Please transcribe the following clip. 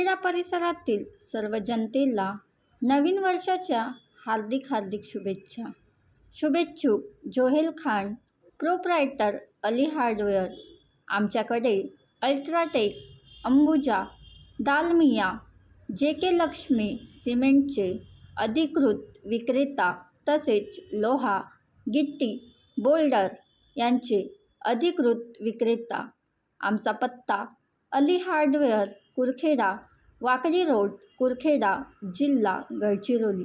कुरखेडा परिसरातील सर्व जनतेला नवीन वर्षाच्या हार्दिक हार्दिक शुभेच्छा. शुभेच्छुक जोहेल खान प्रोप्रायटर अली हार्डवेअर आमच्याकडे UltraTech Ambuja Dalmia J K Lakshmi सिमेंटचे अधिकृत विक्रेता तसेच लोहा गिट्टी बोल्डर यांचे अधिकृत विक्रेता. आमचा पत्ता अली हार्डवेअर कुरखेडा वाकडी रोड कुरखेडा जिल्हा गडचिरोली